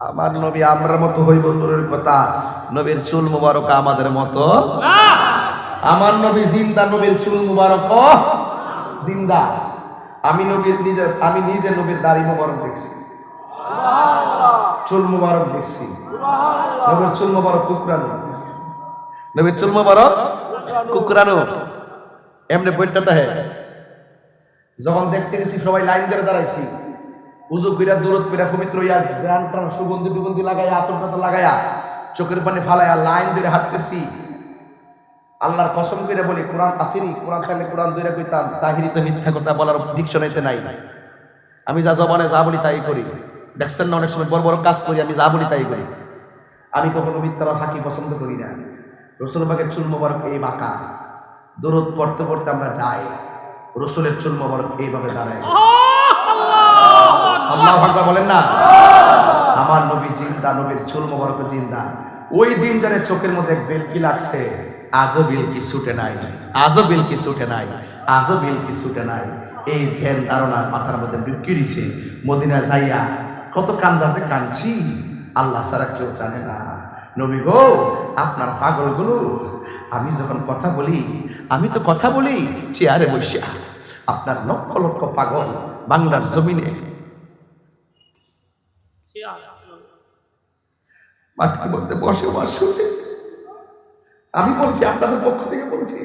আমার নবী আমরা মতো হইব দূরের কথা। নবীর চুল মুবারক আমাদের মতো। আমার নবী জিন্দা, নবীর চুল মুবারক। জিন্দা। আমি নবীর নিজের, আমি নিজে নবীর দাড়ি মুবারক দেখছি। চুল মুবারক দেখছি। নবীর চুল মুবারক কুকরানো। নবীর চুল মুবারক কুকরানো। এমনি বইটা তো হ্যাঁ যখন দেখতে গেছি, সবাই লাইন ধরে দাঁড়াইছি। উজু কইরা, দূরত কইরা, পবিত্র ইয়া গ্রান টান, সুগন্ধি টুগন্ধি লাগাইয়া, আতর টাতর লাগাইয়া চোখের পানি ফালাইয়া লাইন ধরে হাঁটতেছি। আল্লাহর কসম করে বলি, কোরআন আসেনি, কোরআন থাকলে কোরআন ধরে কইতাম, তাহিরি তো মিথ্যা কথা বলার ডিকশনারিতে নাই। আমি যা জবানে যা বলি তাই করি। দেখছেন না, অনেক সময় বড় বড় কাজ করি, আমি যা বলি তাই করি। আমি কখনো মিথ্যা থাকি পছন্দ করি না। রসুল পাকের চুল মোবারক এই বাঁকা। দূরত পড়তে পড়তে আমরা যাই। রসুলের চুল মোবারক এইভাবে দাঁড়ায়। বলেন না? আমার নবী জিন্দা, নবীর চুল মোবারক জিন্দা। ওই দিন যারে চোখের মধ্যে বেলকি লাগছে, আজও বিলকি ছুটে নাই, আজও বিলকি ছুটে নাই, আজও বিলকি ছুটে নাই। এই ধ্যান ধারণা মাথার মধ্যে বিকিরিছে মদিনা যাইয়া কত কান্দাছে কাঁদছি। আল্লাহ ছাড়া কেউ জানে না। নবী গো, আপনার পাগলগুলো, আমি যখন কথা বলি, আমি তো কথা বলি চেয়ারে বসিয়া। আপনার লক্ষ লক্ষ পাগল বাংলার জমিনে। বলতে বসে আমি বলছি, আপনাদের পক্ষ থেকে বলছি।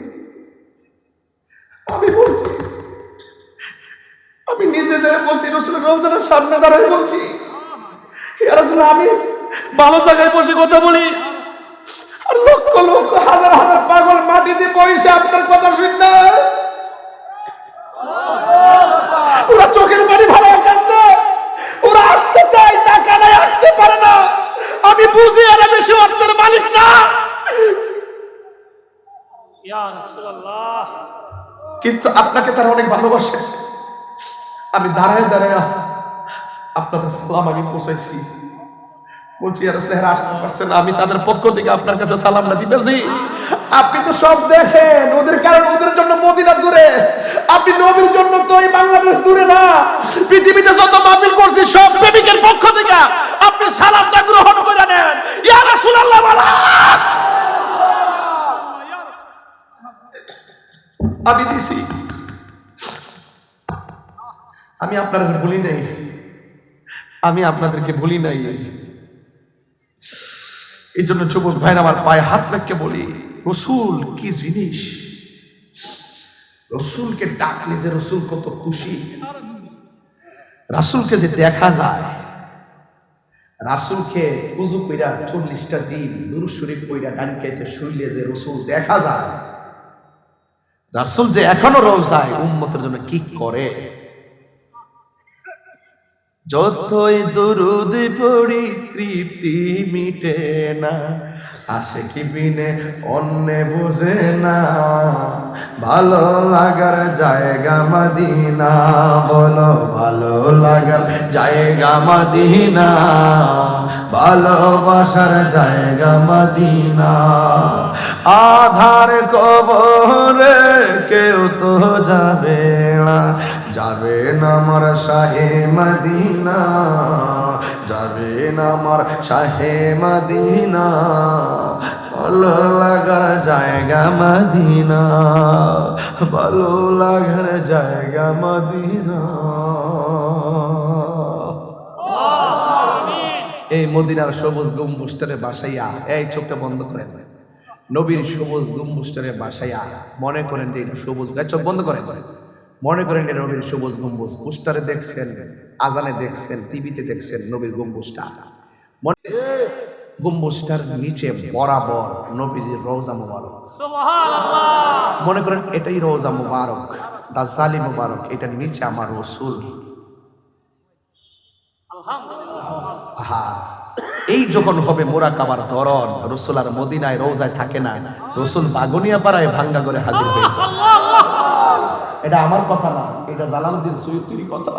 আমি বলছি, আমি নিজে যাই বলছি রসুলের রমজানের সামনে দাঁড়াই বলছি। আমি ভালো জায়গায় বসে কথা বলি। আর অর্থের মালিক না। কিন্তু আপনাকে তারা অনেক ভালোবাসে। আমি দাঁড়ায় দাঁড়ায় আপনাদের সালাম আমি পৌঁছাইছি। বলছি আর আসতে পারছেন না, আমি তাদের পক্ষ থেকে আপনার কাছে সালামটা দিতেছি। আপনি তো সব দেখেন ওদের কারণ ওদের জন্য মদিনা দূরে। আপনি নবীর জন্য তো এই বাংলাদেশ দূরে না। পৃথিবীতে যত মাহফিল করছি সব প্রেমিকের পক্ষ থেকে আপনি সালামটা গ্রহণ করে নেন ইয়া রাসূলুল্লাহ বলা আমি দিছি। আমি আপনাদের বলি নাই। আমি আপনাদেরকে বলি নাই। এই জন্য যুবক ভাইরা আমার পায়ে হাত রাখকে বলি, রসুল কি জিনিস? রসুলকে ডাকলে যে রসুল কত খুশি। রাসুলকে যে দেখা যায়, রাসুলকে উজু কইরা চল্লিশটা দিন দুরু শরীফ কইরা ডান খাইতে শুইলে যে রসুল দেখা যায় রাসুল যে এখনও রোজায় উম্মতের জন্য কি করে? যতই দুরুদ পড়ি তৃপ্তি মিটে না আসে কি বিনে অন্যে বুঝে না, ভালো লাগার জায়গা মাদিনা, বলো ভালো লাগার জায়গা মাদিনা ভালোবাসার জায়গা মাদিনা, আধার কবরে কেউ তো যাবে না যাবে না আমার শাহে মদিনা, যাবে না আমার শাহে মদিনা, ভালো লাগার জায়গা মদিনা, ভালো লাগার জায়গা মদিনা। এই মদিনার সবুজ গম্বুজটারে বাসাইয়া, এই চোখটা বন্ধ করেন। নবীর সবুজ গম্বুজটারে বাসাইয়া মনে করেন যে এটা সবুজ চোখ বন্ধ করে করেন। মনে করেন এটা নবীর সবুজ গম্বুজ। পোস্টারে দেখছেন আজানে দেখছেন টিভিতে দেখছেন নবীর গম্বুজটা। মনে গম্বুজটার নিচে বরাবর নবীর রোজা মুবারক। মনে করেন এটাই রোজা মুবারক দাজালি মুবারক এটার নিচে আমার রসুল। এই যখন হবে মোরাকাবার ধরন রসুল আর মদিনায় রোজায় থাকে না রসুল বাগনিয়া পাড়ায় ভাঙ্গা করে হাজির হয়েছে এটা আমার কথা না এটা জালালউদ্দিন সুয়ুতির কথা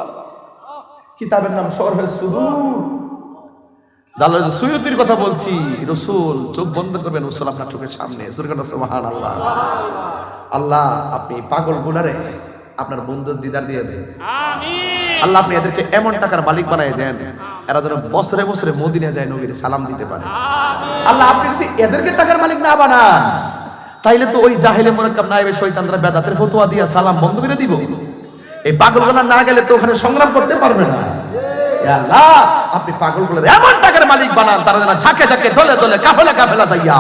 কিতাবের নাম সরফেল সুদূর জালালউদ্দিন সুয়ুতির কথা বলছি। রসুল চোখ বন্ধ করবেন রসুল আপনার চোখের সামনে। সুরকান আল্লাহ আল্লাহ আপনি পাগল গুলারে আপনার বন্ধুর দিদার দিয়ে দেন। আল্লাহ আপনি এদেরকে এমন টাকার মালিক বানাই দেন এরা যেন বছরে বছরে মদিনে যায় নবীর সালাম দিতে পারে। আল্লাহ আপনি যদি এদেরকে টাকার মালিক না বানান তাইলে তো ওই জাহেলে মোরাক্কাব নাইবে শয়তানরা বেদাতের ফতোয়া দিয়া সালাম বন্ধ করে দিব। এই পাগলগুলা না গেলে তো ওখানে সংগ্রাম করতে পারবে না। আপনি পাগলগুলোর এমন টাকার মালিক বানান, তারা যেন ঝাঁকে ঝাঁকে দলে দলে কাফেলা কাফেলা যাইয়া।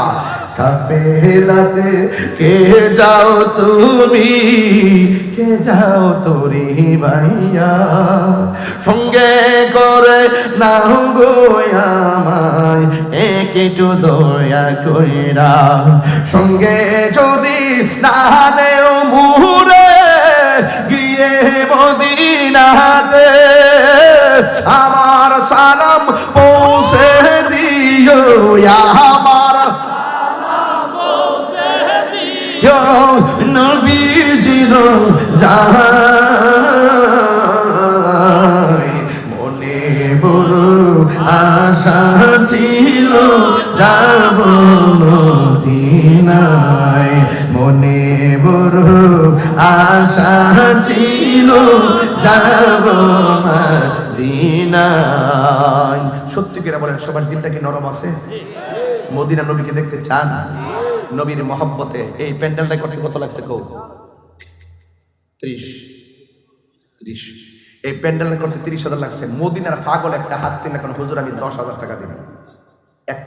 কাফেলাতে কে যাও তুমি? কে যাও তোরি ভাইয়া? সঙ্গে করে নাও গো আমায়। একটু দয়া কইরা। সঙ্গে যদি না নেও মুরে গিয়ে মদিনাতে আমার সালাম পৌঁছে দিও, আমার নবীজির যাই আশা ছিল যাব দিনায় সত্যি করে বলেন, সবার দিনটা কি নরম আছে? মদিনা নবীকে দেখতে চান? নবীর মহব্বতে। এই প্যান্ডেলটা করতে কত লাগছে কৌ? ত্রিশ। ত্রিশ। এই প্যান্ডেলটা করতে তিরিশ হাজার লাগছে। মদিনার পাগল একটা হাত পেলে এখন হুজুর আমি দশ হাজার টাকা দেবেন এক